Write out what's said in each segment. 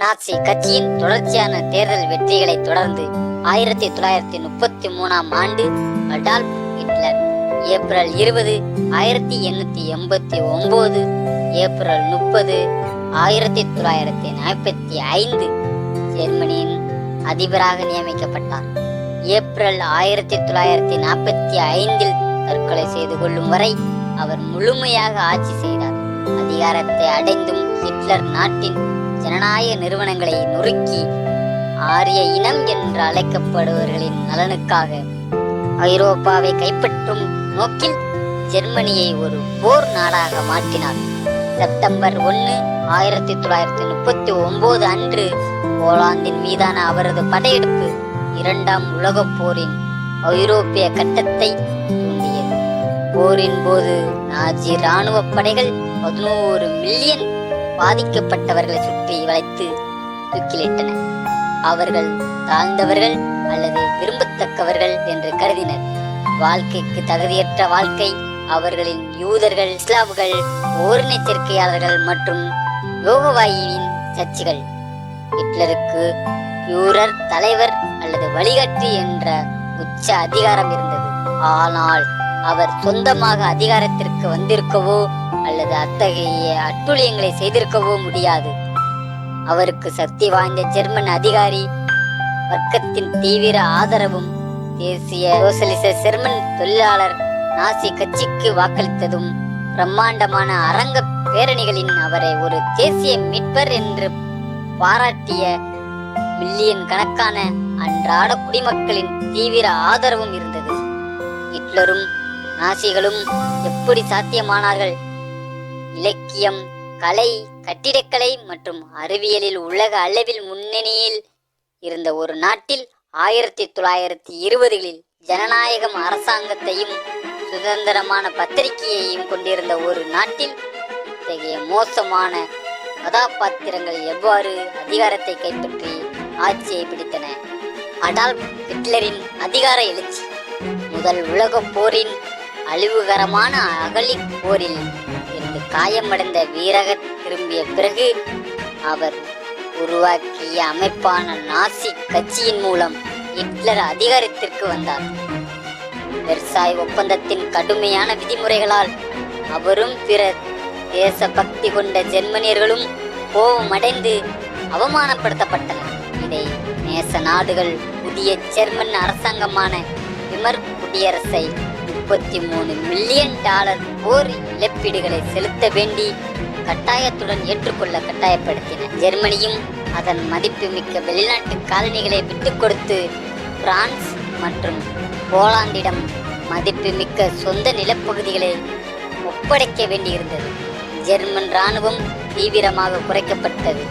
நாசி கட்சியின் தொடர்ச்சியான தேர்தல் வெற்றிகளை தொடர்ந்து ஆயிரத்தி தொள்ளாயிரத்தி முப்பத்தி மூணாம் ஆண்டு அடால்ப் ஹிட்லர். ஏப்ரல் இருபது ஆயிரத்தி எண்ணூத்தி எண்பத்தி ஒன்பது ஏப்ரல் முப்பது ஆயிரத்தி தொள்ளாயிரத்தி நாற்பத்தி ஐந்து. ஜெர்மனியின் அதிபராக நியமிக்கப்பட்டார். ஏப்ரல் ஆயிரத்தி தொள்ளாயிரத்தி நாற்பத்தி ஐந்தில் தற்கொலை செய்து கொள்ளும் வரை அவர் முழுமையாக ஆட்சி செய்தார். அதிகாரத்தை அடைந்தும் ஹிட்லர் நாட்டின் ஜனநாயக நிறுவனங்களை நொறுக்கி ஆரிய இனம் என்று அழைக்கப்படுபவர்களின் நலனுக்காக ஐரோப்பாவை கைப்பற்றும் நோக்கில் ஜெர்மனியை ஒரு போர் நாடாக மாற்றினார். செப்டம்பர் ஒன்று ஆயிரத்தி தொள்ளாயிரத்தி முப்பத்தி ஒன்பது அன்று போலாந்தின் மீதான அவரது படையெடுப்பு இரண்டாம் உலகப் போரின் ஐரோப்பிய கட்டத்தை தூண்டியது. போரின் போது நாஜி ராணுவ படைகள் பதினோரு மில்லியன் பாதிக்கப்பட்டவர்களை சுற்றி வளைத்து தூக்கிலிட்டன அவர்கள் தாழ்ந்தவர்கள் அல்லது விரும்பத்தக்கவர்கள் என்று கருதினர். வாழ்க்கைக்கு தகுதியற்ற வாழ்க்கை அவர்களின் யூதர்கள் இஸ்லாம்கள் ஓரின சேர்க்கையாளர்கள் மற்றும் யோகவாயியின் சர்ச்சுகள். ஹிட்லருக்கு யூரர் தலைவர் அல்லது வழிகாட்டி என்ற உச்ச அதிகாரம் இருந்தது. ஆனால் அவர் சொந்தமாக அதிகாரத்திற்கு வந்திருக்கவோ அல்லது அத்தகைய அட்டுழியங்களை செய்திருக்கவோ முடியாது. அவருக்கு சக்தி வாய்ந்த ஜெர்மன் அதிகாரி வர்க்கத்தின் தீவிர ஆதரவும் தேசிய சோசலிச ஜெர்மன் தொழிலாளர் நாசி கட்சிக்கு வாக்களித்ததும் பிரம்மாண்டமான அரங்க பேரணிகளின் அவரை ஒரு தேசிய மீட்பர் என்று பாராட்டிய மில்லியன் கணக்கான அன்றாட குடிமக்களின் தீவிர ஆதரவும் இருந்தது. ஹிட்லரும் நாசிகளும் எப்படி சாத்தியமானார்கள் இலக்கியம் கலை கட்டிடக்கலை மற்றும் அறிவியலில் உலக அளவில் முன்னணியில் இருந்த ஒரு நாட்டில் ஆயிரத்தி தொள்ளாயிரத்தி இருபதுகளில் ஜனநாயகம் அரசாங்கத்தையும் சுதந்திரமான பத்திரிகையையும் கொண்டிருந்த ஒரு நாட்டில் இத்தகைய மோசமான கதாபாத்திரங்கள் எவ்வாறு அதிகாரத்தை கைப்பற்றி ஆட்சியை பிடித்தன? அடால்ப் ஹிட்லரின் அதிகார எழுச்சி. முதல் உலகப் போரின் அழிவுகரமான அகலிப் போரில் காயமடைந்த வீரக திரும்பிய பிறகு அவர் உருவாக்கிய அமைப்பான நாசி கட்சியின் மூலம் ஹிட்லர் அதிகாரத்திற்கு வந்தார். வெர்சாய் ஒப்பந்தத்தின் கடுமையான விதிமுறைகளால் அவரும் பிற தேசபக்தி கொண்ட ஜெர்மனியர்களும் கோபமடைந்து அவமானப்படுத்தப்பட்டனர். இதை நேச நாடுகள் புதிய ஜெர்மன் அரசாங்கமான விமர் குடியரசை முப்பத்தி மூணு மில்லியன் டாலர் போர் இழப்பீடுகளை செலுத்த வேண்டி கட்டாயத்துடன் ஏற்றுக்கொள்ள கட்டாயப்படுத்தின ஜெர்மனியும் அதன் மதிப்புமிக்க வெளிநாட்டு காலனிகளை விட்டுக் கொடுத்து பிரான்ஸ் மற்றும் போலாந்திடம் மதிப்புமிக்க சொந்த நிலப்பகுதிகளை ஒப்படைக்க வேண்டியிருந்தது. ஜெர்மன் ராணுவம் தீவிரமாக குறைக்கப்பட்டது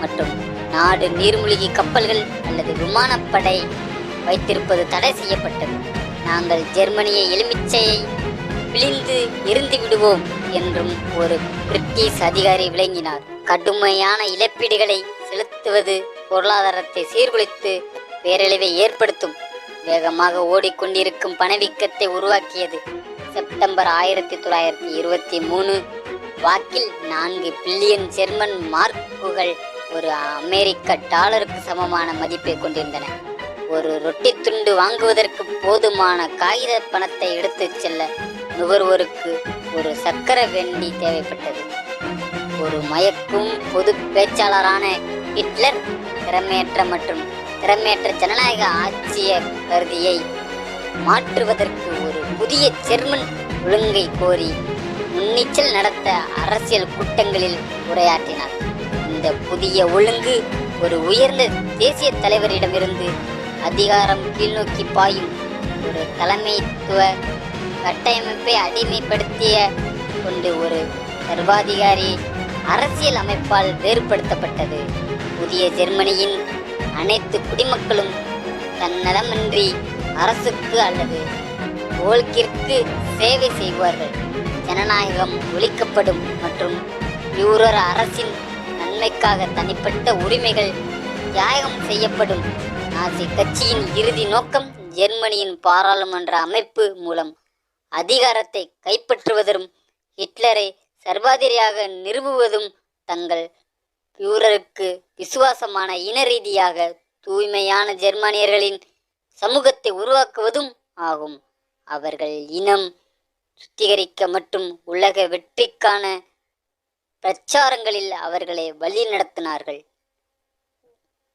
மற்றும் நாடு நீர்மூழ்கி கப்பல்கள் அல்லது விமானப்படை வைத்திருப்பது தடை செய்யப்பட்டது. நாங்கள் ஜெர்மனியை எலுமிச்சையை பிழிந்து எரிந்து விடுவோம் என்றும் ஒரு பிரிட்டிஷ் அதிகாரி விளங்கினார். கடுமையான இழப்பீடுகளை செலுத்துவது பொருளாதாரத்தை சீர்குலைத்து பேரழிவை ஏற்படுத்தும். வேகமாக ஓடிக்கொண்டிருக்கும் பணவீக்கத்தை உருவாக்கியது செப்டம்பர் ஆயிரத்தி தொள்ளாயிரத்தி இருபத்தி மூணு. வாக்கில் நான்கு பில்லியன் ஜெர்மன் மார்க்குகள் ஒரு அமெரிக்க டாலருக்கு சமமான மதிப்பை கொண்டிருந்தன. ஒரு ரொட்டி துண்டு வாங்குவதற்கு போதுமான காகித பணத்தை எடுத்துச் செல்ல நுகர்வோருக்கு ஒரு சக்கர வெண்டி தேவைப்பட்டது. ஒரு மயக்கும் பொது பேச்சாளரான ஹிட்லர் திறமையற்ற மற்றும் திறமையற்ற ஜனநாயக ஆட்சிய கருதியை மாற்றுவதற்கு ஒரு புதிய ஜெர்மன் ஒழுங்கை கோரி முன்னிச்சல் நடத்த அரசியல் கூட்டங்களில் உரையாற்றினார். இந்த புதிய ஒழுங்கு ஒரு உயர்ந்த தேசிய தலைவரிடமிருந்து அதிகாரம் கீழ்நோக்கி பாயும். ஒரு தலைமைத்துவ கட்டமைப்பை அடிமைப்படுத்திய கொண்டு ஒரு சர்வாதிகாரி அரசியல் அமைப்பால் வேறுபடுத்தப்பட்டது. புதிய ஜெர்மனியின் அனைத்து குடிமக்களும் தன்னலமின்றி அரசுக்கு அல்லது ஓல்கிற்கு சேவை செய்வார்கள். ஜனநாயகம் ஒழிக்கப்படும் மற்றும் யூரர் அரசின் நன்மைக்காக தனிப்பட்ட உரிமைகள் தியாகம் செய்யப்படும். நாசி கட்சியின் இறுதி நோக்கம் ஜெர்மனியின் பாராளுமன்ற அமைப்பு மூலம் அதிகாரத்தை கைப்பற்றுவதும் ஹிட்லரை சர்வாதிரியாக நிறுவுவதும் தங்கள் யூரருக்கு விசுவாசமான இன ரீதியாக தூய்மையான ஜெர்மானியர்களின் சமூகத்தை உருவாக்குவதும் ஆகும். அவர்கள் இனம் சுத்திகரிக்க மற்றும் உலக வெற்றிக்கான பிரச்சாரங்களில் அவர்களை வழிநடத்தினார்கள்.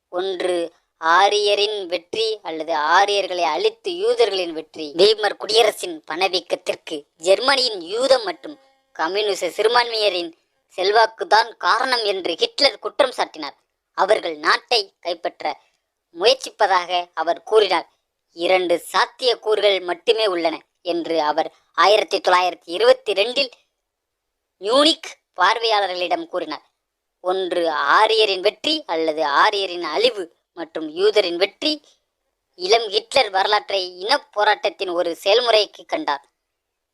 ஒன்று ஆரியரின் வெற்றி அல்லது ஆரியர்களை அழித்து யூதர்களின் வெற்றி. வீமர் குடியரசின் பணவீக்கத்திற்கு ஜெர்மனியின் யூதம் மற்றும் கம்யூனிச சிறுபான்மையரின் செல்வாக்குதான் காரணம் என்று ஹிட்லர் குற்றம் சாட்டினார். அவர்கள் நாட்டை கைப்பற்ற முயற்சிப்பதாக அவர் கூறினார். இரண்டு சாத்திய கூறுகள் மட்டுமே உள்ளன என்று அவர் ஆயிரத்தி தொள்ளாயிரத்தி இருபத்தி ரெண்டில் மியூனிக் பார்வையாளர்களிடம் கூறினார். ஒன்று ஆரியரின் வெற்றி அல்லது ஆரியரின் அழிவு மற்றும் யூதரின் வெற்றி. இளம் ஹிட்லர் வரலாற்றை இனப் போராட்டத்தின் ஒரு செயல்முறைக்கு கண்டார்.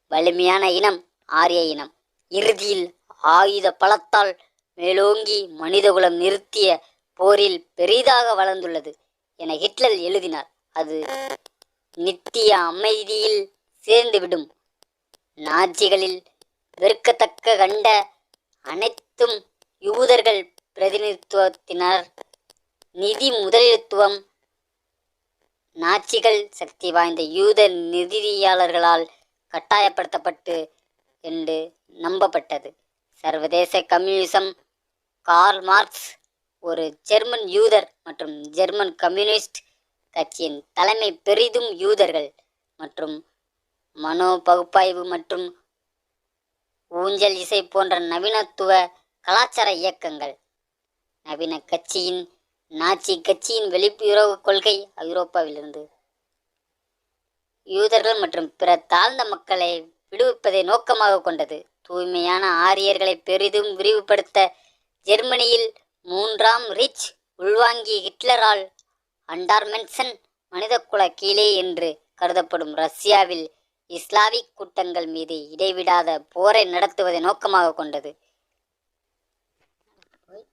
வலிமையான இனம் ஆரிய இனம். இறுதியில் ஆயுத பலத்தால் மேலோங்கி மனிதகுலம் நிறுத்திய போரில் பெரிதாக வளர்ந்துள்ளது என ஹிட்லர் எழுதினார். அது நித்திய அமைதியில் சேர்ந்துவிடும். நாஜிகளில் வெறுக்கத்தக்க கண்ட அனைத்தும் யூதர்கள் பிரதிநிதித்துவத்தினர். நிதி முதலித்துவம் நாச்சிகள் சக்தி வாய்ந்த யூத நிதியாளர்களால் கட்டாயப்படுத்தப்பட்டு என்று நம்பப்பட்டது. சர்வதேச கம்யூனிசம். கார்ல் மார்க்ஸ் ஒரு ஜெர்மன் யூதர் மற்றும் ஜெர்மன் கம்யூனிஸ்ட் கட்சியின் தலைமை பெரிதும் யூதர்கள் மற்றும் மனோ பகுப்பாய்வு மற்றும் ஊஞ்சல் இசை போன்ற நவீனத்துவ கலாச்சார இயக்கங்கள். நவீன கட்சியின் நாச்சி கட்சியின் வெளியுறவு கொள்கை ஐரோப்பாவிலிருந்து. யூதர்கள் மற்றும் பிற தாழ்ந்த மக்களை விடுவிப்பதை நோக்கமாக கொண்டது. தூய்மையான ஆரியர்களை பெரிதும் விரிவுபடுத்த ஜெர்மனியில் மூன்றாம் ரிச் உள்வாங்கிய ஹிட்லரால் அண்டார்மென்சன் மனிதக்குல கீழே என்று கருதப்படும் ரஷ்யாவில் இஸ்லாமிக் கூட்டங்கள் மீது இடைவிடாத போரை நடத்துவதை நோக்கமாக கொண்டது. right?